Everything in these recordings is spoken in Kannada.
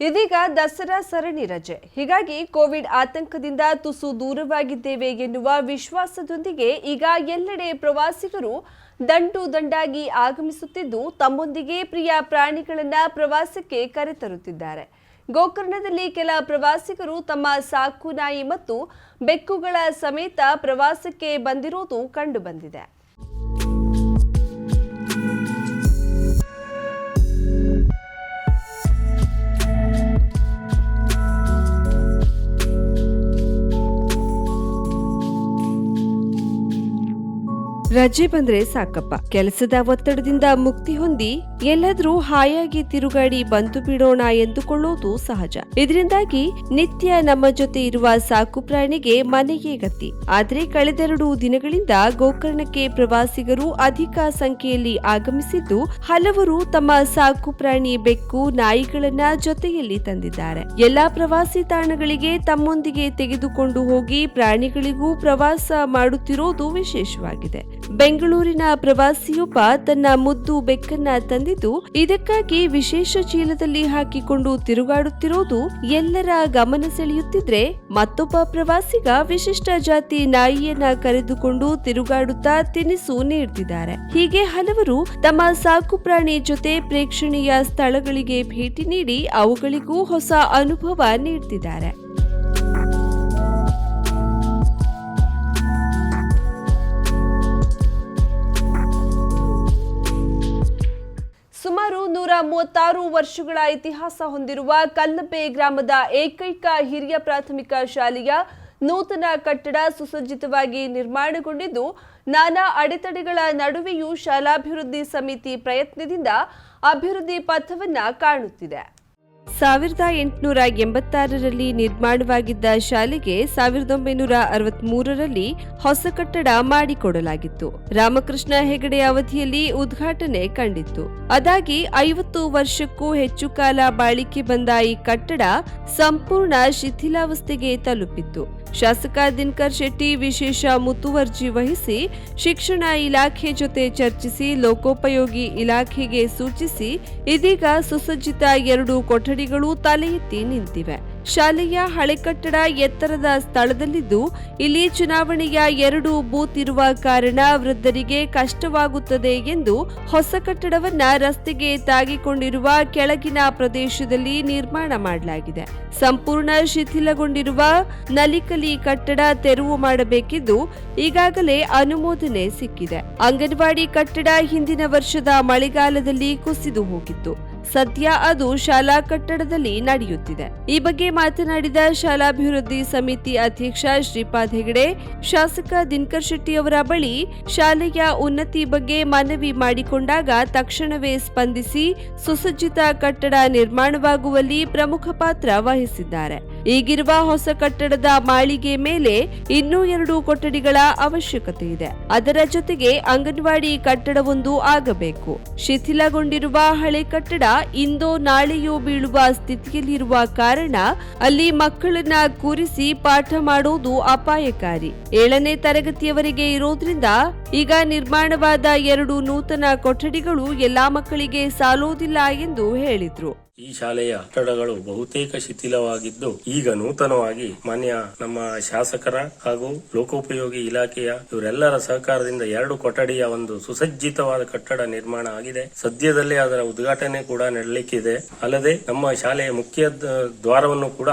ಇದೀಗ ದಸರಾ ಸರಣಿ ರಜೆ. ಹೀಗಾಗಿ ಕೋವಿಡ್ ಆತಂಕದಿಂದ ತುಸು ದೂರವಾಗಿದ್ದೇವೆ ಎನ್ನುವ ವಿಶ್ವಾಸದೊಂದಿಗೆ ಈಗ ಎಲ್ಲೆಡೆ ಪ್ರವಾಸಿಗರು ದಂಡು ದಂಡಾಗಿ ಆಗಮಿಸುತ್ತಿದ್ದು ತಮ್ಮೊಂದಿಗೆ ಪ್ರಿಯ ಪ್ರಾಣಿಗಳನ್ನ ಪ್ರವಾಸಕ್ಕೆ ಕರೆತರುತ್ತಿದ್ದಾರೆ. ಗೋಕರ್ಣದಲ್ಲಿ ಕೆಲ ಪ್ರವಾಸಿಗರು ತಮ್ಮ ಸಾಕು ನಾಯಿ ಮತ್ತು ಬೆಕ್ಕುಗಳ ಸಮೇತ ಪ್ರವಾಸಕ್ಕೆ ಬಂದಿರುವುದು ಕಂಡುಬಂದಿದೆ. ರಜೆ ಬಂದ್ರೆ ಸಾಕಪ್ಪ. ಕೆಲಸದ ಒತ್ತಡದಿಂದ ಮುಕ್ತಿ ಹೊಂದಿ ಎಲ್ಲಾದ್ರೂ ಹಾಯಾಗಿ ತಿರುಗಾಡಿ ಬಂದು ಬಿಡೋಣ ಎಂದುಕೊಳ್ಳೋದು ಸಹಜ. ಇದರಿಂದಾಗಿ ನಿತ್ಯ ನಮ್ಮ ಜೊತೆ ಇರುವ ಸಾಕು ಪ್ರಾಣಿಗೆ ಮನೆಗೆ ಗತಿ. ಆದ್ರೆ ಕಳೆದೆರಡು ದಿನಗಳಿಂದ ಗೋಕರ್ಣಕ್ಕೆ ಪ್ರವಾಸಿಗರು ಅಧಿಕ ಸಂಖ್ಯೆಯಲ್ಲಿ ಆಗಮಿಸಿದ್ದು, ಹಲವರು ತಮ್ಮ ಸಾಕು ಪ್ರಾಣಿ ಬೆಕ್ಕು ನಾಯಿಗಳನ್ನ ಜೊತೆಯಲ್ಲಿ ತಂದಿದ್ದಾರೆ. ಎಲ್ಲಾ ಪ್ರವಾಸಿ ತಾಣಗಳಿಗೆ ತಮ್ಮೊಂದಿಗೆ ತೆಗೆದುಕೊಂಡು ಹೋಗಿ ಪ್ರಾಣಿಗಳಿಗೂ ಪ್ರವಾಸ ಮಾಡುತ್ತಿರೋದು ವಿಶೇಷವಾಗಿದೆ. ಬೆಂಗಳೂರಿನ ಪ್ರವಾಸಿಯೊಬ್ಬ ತನ್ನ ಮುದ್ದು ಬೆಕ್ಕನ್ನ ತಂದಿದ್ದು, ಇದಕ್ಕಾಗಿ ವಿಶೇಷ ಚೀಲದಲ್ಲಿ ಹಾಕಿಕೊಂಡು ತಿರುಗಾಡುತ್ತಿರೋದು ಎಲ್ಲರ ಗಮನ ಸೆಳೆಯುತ್ತಿದ್ರೆ, ಮತ್ತೊಬ್ಬ ಪ್ರವಾಸಿಗ ವಿಶಿಷ್ಟ ಜಾತಿ ನಾಯಿಯನ್ನ ಕರೆದುಕೊಂಡು ತಿರುಗಾಡುತ್ತಾ ತಿನಿಸು ನೀಡುತ್ತಿದ್ದಾರೆ ಹೀಗೆ ಹಲವರು ತಮ್ಮ ಸಾಕು ಪ್ರಾಣಿ ಜೊತೆ ಪ್ರೇಕ್ಷಣೀಯ ಸ್ಥಳಗಳಿಗೆ ಭೇಟಿ ನೀಡಿ ಅವುಗಳಿಗೂ ಹೊಸ ಅನುಭವ ನೀಡ್ತಿದ್ದಾರೆ. ನೂರ ಮೂವತ್ತಾರು ವರ್ಷಗಳ ಇತಿಹಾಸ ಹೊಂದಿರುವ ಕಲ್ಲಬೆ ಗ್ರಾಮದ ಏಕೈಕ ಹಿರಿಯ ಪ್ರಾಥಮಿಕ ಶಾಲೆಯ ನೂತನ ಕಟ್ಟಡ ಸುಸಜ್ಜಿತವಾಗಿ ನಿರ್ಮಾಣಗೊಂಡಿದ್ದು, ನಾನಾ ಅಡೆತಡೆಗಳ ನಡುವೆಯೂ ಶಾಲಾಭಿವೃದ್ಧಿ ಸಮಿತಿ ಪ್ರಯತ್ನದಿಂದ ಅಭಿವೃದ್ಧಿ ಪಥವನ್ನ ಕಾಣುತ್ತಿದೆ. ಸಾವಿರದ ಎಂಟುನೂರ ಎಂಬತ್ತಾರರಲ್ಲಿ ನಿರ್ಮಾಣವಾಗಿದ್ದ ಶಾಲೆಗೆ ಸಾವಿರದ ಒಂಬೈನೂರ ಅರವತ್ಮೂರರಲ್ಲಿ ಹೊಸ ಕಟ್ಟಡ ಮಾಡಿಕೊಡಲಾಗಿತ್ತು. ರಾಮಕೃಷ್ಣ ಹೆಗಡೆ ಅವಧಿಯಲ್ಲಿ ಉದ್ಘಾಟನೆ ಕಂಡಿತ್ತು. ಅದಾಗಿ ಐವತ್ತು ವರ್ಷಕ್ಕೂ ಹೆಚ್ಚು ಕಾಲ ಬಾಳಿಕೆ ಬಂದ ಈ ಕಟ್ಟಡ ಸಂಪೂರ್ಣ ಶಿಥಿಲಾವಸ್ಥೆಗೆ ತಲುಪಿತ್ತು. ಶಾಸಕ ದಿನಕರ್ ಶೆಟ್ಟಿ ವಿಶೇಷ ಮುತುವರ್ಜಿ ವಹಿಸಿ ಶಿಕ್ಷಣ ಇಲಾಖೆ ಜೊತೆ ಚರ್ಚಿಸಿ ಲೋಕೋಪಯೋಗಿ ಇಲಾಖೆಗೆ ಸೂಚಿಸಿ ಇದೀಗ ಸುಸಜ್ಜಿತ ಎರಡು ಕೊಠಡಿಗಳು ತಲೆ ನಿಂತಿವೆ. ಶಾಲೆಯ ಹಳೆ ಕಟ್ಟಡ ಎತ್ತರದ ಸ್ಥಳದಲ್ಲಿದ್ದು, ಇಲ್ಲಿ ಚುನಾವಣೆಯ ಎರಡು ಬೂತ್ ಇರುವ ಕಾರಣ ವೃದ್ಧರಿಗೆ ಕಷ್ಟವಾಗುತ್ತದೆ ಎಂದು ಹೊಸ ಕಟ್ಟಡವನ್ನ ರಸ್ತೆಗೆ ತಾಗಿಕೊಂಡಿರುವ ಕೆಳಗಿನ ಪ್ರದೇಶದಲ್ಲಿ ನಿರ್ಮಾಣ ಮಾಡಲಾಗಿದೆ. ಸಂಪೂರ್ಣ ಶಿಥಿಲಗೊಂಡಿರುವ ನಲಿಕಲಿ ಕಟ್ಟಡ ತೆರವು ಮಾಡಬೇಕಿದ್ದು, ಈಗಾಗಲೇ ಅನುಮೋದನೆ ಸಿಕ್ಕಿದೆ. ಅಂಗನವಾಡಿ ಕಟ್ಟಡ ಹಿಂದಿನ ವರ್ಷದ ಮಳೆಗಾಲದಲ್ಲಿ ಕುಸಿದು ಹೋಗಿತ್ತು. ಸದ್ಯ ಅದು ಶಾಲಾ ಕಟ್ಟಡದಲ್ಲಿ ನಡೆಯುತ್ತಿದೆ. ಈ ಬಗ್ಗೆ ಮಾತನಾಡಿದ ಶಾಲಾಭಿವೃದ್ಧಿ ಸಮಿತಿ ಅಧ್ಯಕ್ಷ ಶ್ರೀಪಾದ್ ಹೆಗಡೆ, ಶಾಸಕ ದಿನಕರ್ ಶೆಟ್ಟಿ ಅವರ ಬಳಿ ಶಾಲೆಯ ಉನ್ನತಿ ಬಗ್ಗೆ ಮನವಿ ಮಾಡಿಕೊಂಡಾಗ ತಕ್ಷಣವೇ ಸ್ಪಂದಿಸಿ ಸುಸಜ್ಜಿತ ಕಟ್ಟಡ ನಿರ್ಮಾಣವಾಗುವಲ್ಲಿ ಪ್ರಮುಖ ಪಾತ್ರ ವಹಿಸಿದ್ದಾರೆ. ಈಗಿರುವ ಹೊಸ ಕಟ್ಟಡದ ಮಾಳಿಗೆ ಮೇಲೆ ಇನ್ನೂ ಎರಡು ಕೊಠಡಿಗಳ ಅವಶ್ಯಕತೆ ಇದೆ. ಅದರ ಜೊತೆಗೆ ಅಂಗನವಾಡಿ ಕಟ್ಟಡವೊಂದು ಆಗಬೇಕು. ಶಿಥಿಲಗೊಂಡಿರುವ ಹಳೆ ಕಟ್ಟಡ ಇಂದೋ ನಾಳೆಯೂ ಬೀಳುವ ಸ್ಥಿತಿಯಲ್ಲಿರುವ ಕಾರಣ ಅಲ್ಲಿ ಮಕ್ಕಳನ್ನ ಕೂರಿಸಿ ಪಾಠ ಮಾಡೋದು ಅಪಾಯಕಾರಿ. ಏಳನೇ ತರಗತಿಯವರೆಗೆ ಇರೋದ್ರಿಂದ ಈಗ ನಿರ್ಮಾಣವಾದ ಎರಡು ನೂತನ ಕೊಠಡಿಗಳು ಎಲ್ಲಾ ಮಕ್ಕಳಿಗೆ ಸಾಲೋದಿಲ್ಲ ಎಂದು ಹೇಳಿದ್ರು. ಈ ಶಾಲೆಯ ಕಟ್ಟಡಗಳು ಬಹುತೇಕ ಶಿಥಿಲವಾಗಿದ್ದು, ಈಗ ನೂತನವಾಗಿ ಮಾನ್ಯ ನಮ್ಮ ಶಾಸಕರ ಹಾಗೂ ಲೋಕೋಪಯೋಗಿ ಇಲಾಖೆಯ ಇವರೆಲ್ಲರ ಸಹಕಾರದಿಂದ ಎರಡು ಕೊಠಡಿಯ ಒಂದು ಸುಸಜ್ಜಿತವಾದ ಕಟ್ಟಡ ನಿರ್ಮಾಣ ಆಗಿದೆ. ಸದ್ಯದಲ್ಲೇ ಅದರ ಉದ್ಘಾಟನೆ ಕೂಡ ನಡೆಯಲಿಕ್ಕಿದೆ ಅಲ್ಲದೆ ನಮ್ಮ ಶಾಲೆಯ ಮುಖ್ಯ ದ್ವಾರವನ್ನು ಕೂಡ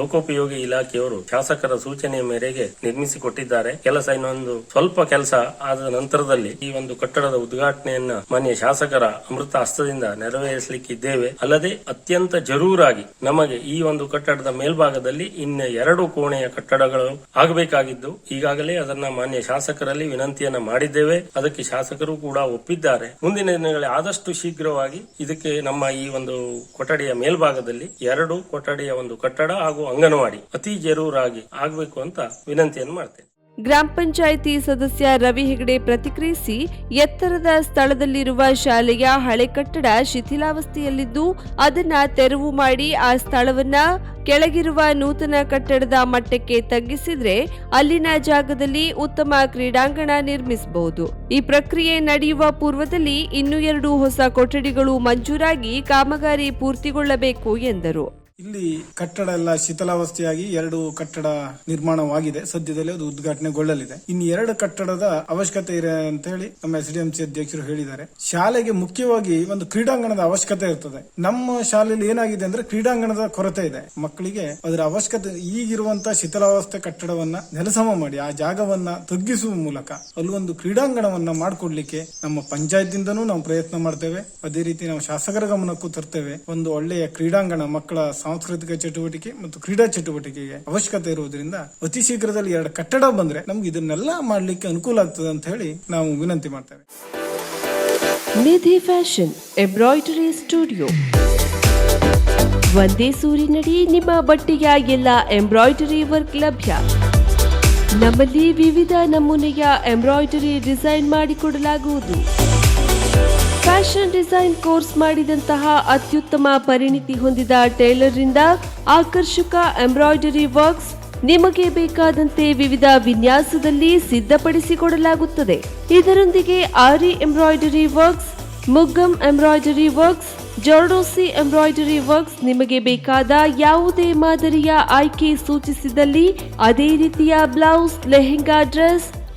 ಲೋಕೋಪಯೋಗಿ ಇಲಾಖೆಯವರು ಶಾಸಕರ ಸೂಚನೆಯ ಮೇರೆಗೆ ನಿರ್ಮಿಸಿಕೊಟ್ಟಿದ್ದಾರೆ. ಕೆಲಸ ಇನ್ನೊಂದು ಸ್ವಲ್ಪ ಕೆಲಸ ಆದ ನಂತರದಲ್ಲಿ ಈ ಒಂದು ಕಟ್ಟಡದ ಉದ್ಘಾಟನೆಯನ್ನ ಮಾನ್ಯ ಶಾಸಕರ ಅಮೃತ ಹಸ್ತದಿಂದ ನೆರವೇರಿಸಲಿಕ್ಕಿದ್ದೇವೆ. ಅಲ್ಲದೆ ಅತ್ಯಂತ ಜರೂರಾಗಿ ನಮಗೆ ಈ ಒಂದು ಕಟ್ಟಡದ ಮೇಲ್ಭಾಗದಲ್ಲಿ ಇನ್ನ ಎರಡು ಕೋಣೆಯ ಕಟ್ಟಡಗಳು ಆಗಬೇಕಾಗಿದ್ದು, ಈಗಾಗಲೇ ಅದನ್ನ ಮಾನ್ಯ ಶಾಸಕರಲ್ಲಿ ವಿನಂತಿಯನ್ನ ಮಾಡಿದ್ದೇವೆ. ಅದಕ್ಕೆ ಶಾಸಕರು ಕೂಡ ಒಪ್ಪಿದ್ದಾರೆ. ಮುಂದಿನ ದಿನಗಳಲ್ಲಿ ಆದಷ್ಟು ಶೀಘ್ರವಾಗಿ ಇದಕ್ಕೆ ನಮ್ಮ ಈ ಒಂದು ಕೊಠಡಿಯ ಮೇಲ್ಭಾಗದಲ್ಲಿ ಎರಡು ಕೊಠಡಿಯ ಒಂದು ಕಟ್ಟಡ ಹಾಗೂ ಅಂಗನವಾಡಿ ಅತಿ ಜರೂರಾಗಿ ಆಗಬೇಕು ಅಂತ ವಿನಂತಿಯನ್ನು ಮಾಡ್ತೇನೆ. ಗ್ರಾಮ ಪಂಚಾಯಿತಿ ಸದಸ್ಯ ರವಿ ಹೆಗಡೆ ಪ್ರತಿಕ್ರಿಯಿಸಿ ಎತ್ತರದ ಸ್ಥಳದಲ್ಲಿರುವ ಶಾಲೆಯ ಹಳೆ ಕಟ್ಟಡ ಶಿಥಿಲಾವಸ್ಥೆಯಲ್ಲಿದ್ದು ಅದನ್ನ ತೆರವು ಮಾಡಿ ಆ ಸ್ಥಳವನ್ನ ಕೆಳಗಿರುವ ನೂತನ ಕಟ್ಟಡದ ಮಟ್ಟಕ್ಕೆ ತಗ್ಗಿಸಿದ್ರೆ ಅಲ್ಲಿನ ಜಾಗದಲ್ಲಿ ಉತ್ತಮ ಕ್ರೀಡಾಂಗಣ ನಿರ್ಮಿಸಬಹುದು. ಈ ಪ್ರಕ್ರಿಯೆ ನಡೆಯುವ ಪೂರ್ವದಲ್ಲಿ ಇನ್ನೂ ಎರಡು ಹೊಸ ಕೊಠಡಿಗಳು ಮಂಜೂರಾಗಿ ಕಾಮಗಾರಿ ಪೂರ್ತಿಗೊಳ್ಳಬೇಕು ಎಂದರು. ಇಲ್ಲಿ ಕಟ್ಟಡ ಎಲ್ಲ ಶಿಥಿಲಾವಸ್ಥೆಯಾಗಿ ಎರಡು ಕಟ್ಟಡ ನಿರ್ಮಾಣವಾಗಿದೆ. ಸದ್ಯದಲ್ಲಿ ಅದು ಉದ್ಘಾಟನೆಗೊಳ್ಳಲಿದೆ. ಇನ್ನು ಎರಡು ಕಟ್ಟಡದ ಅವಶ್ಯಕತೆ ಇದೆ ಅಂತ ಹೇಳಿ ನಮ್ಮ ಎಸ್ ಡಿ ಅಧ್ಯಕ್ಷರು ಹೇಳಿದ್ದಾರೆ. ಶಾಲೆಗೆ ಮುಖ್ಯವಾಗಿ ಒಂದು ಕ್ರೀಡಾಂಗಣದ ಅವಶ್ಯಕತೆ ಇರ್ತದೆ. ನಮ್ಮ ಶಾಲೆಯಲ್ಲಿ ಏನಾಗಿದೆ ಅಂದ್ರೆ ಕ್ರೀಡಾಂಗಣದ ಕೊರತೆ ಇದೆ. ಮಕ್ಕಳಿಗೆ ಅದರ ಅವಶ್ಯಕತೆ ಈಗಿರುವಂತಹ ಶಿಥಿಲಾವಸ್ಥೆ ಕಟ್ಟಡವನ್ನ ನೆಲಸಮ ಮಾಡಿ, ಆ ಜಾಗವನ್ನ ತಗ್ಗಿಸುವ ಮೂಲಕ ಅಲ್ಲೊಂದು ಕ್ರೀಡಾಂಗಣವನ್ನ ಮಾಡಿಕೊಡ್ಲಿಕ್ಕೆ ನಮ್ಮ ಪಂಚಾಯತ್ದಿಂದನೂ ನಾವು ಪ್ರಯತ್ನ ಮಾಡ್ತೇವೆ. ಅದೇ ರೀತಿ ನಾವು ಶಾಸಕರ ಗಮನಕ್ಕೂ ತರ್ತೇವೆ. ಒಂದು ಒಳ್ಳೆಯ ಕ್ರೀಡಾಂಗಣ ಮಕ್ಕಳ ಸಾಂಸ್ಕೃತಿಕ ಚಟುವಟಿಕೆ ಮತ್ತು ಕ್ರೀಡಾ ಚಟುವಟಿಕೆಗೆ ಅವಶ್ಯಕತೆ ಇರುವುದರಿಂದ ಅತಿ ಶೀಘ್ರದಲ್ಲಿ ಎರಡು ಕಟ್ಟಡ ಬಂದ್ರೆ ನಮ್ಗೆ ಇದನ್ನೆಲ್ಲ ಮಾಡ್ಲಿಕ್ಕೆ ಅನುಕೂಲ ಆಗ್ತದೆ ಅಂತ ಹೇಳಿ ನಾವು ವಿನಂತಿ ಮಾಡ್ತೇವೆ. Nidhi fashion embroidery studio. ಒಂದೇ ಸೂರಿನಡಿ ನಿಮ್ಮ ಬಟ್ಟೆಯ ಎಲ್ಲ ಎಂಬ್ರಾಯ್ಡರಿ ವರ್ಕ್ ಲಭ್ಯ. ನಮ್ಮಲ್ಲಿ ವಿವಿಧ ನಮೂನೆಯ ಎಂಬ್ರಾಯ್ಡರಿ ಡಿಸೈನ್ ಮಾಡಿಕೊಡಲಾಗುವುದು. ಫ್ಯಾಷನ್ ಡಿಸೈನ್ ಕೋರ್ಸ್ ಮಾಡಿದಂತಹ ಅತ್ಯುತ್ತಮ ಪರಿಣಿತಿ ಹೊಂದಿದ ಟೈಲರ್ರಿಂದ ಆಕರ್ಷಕ ಎಂಬ್ರಾಯ್ಡರಿ ವರ್ಕ್ಸ್ ನಿಮಗೆ ಬೇಕಾದಂತೆ ವಿವಿಧ ವಿನ್ಯಾಸದಲ್ಲಿ ಸಿದ್ಧಪಡಿಸಿಕೊಡಲಾಗುತ್ತದೆ. ಇದರೊಂದಿಗೆ aari embroidery works, maggam embroidery works, zardosi embroidery works ನಿಮಗೆ ಬೇಕಾದ ಯಾವುದೇ ಮಾದರಿಯ ಆಯ್ಕೆ ಸೂಚಿಸಿದಲ್ಲಿ ಅದೇ ರೀತಿಯ blouse, lehenga dress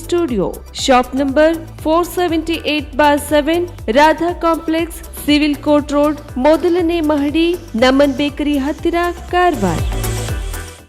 studio shop number four seventy eight bar seven Radha complex civil court road ಮೊದಲನೇ ಮಹಡಿ ನಮನ್ ಬೇಕರಿ ಹತ್ತಿರ ಕಾರವಾರ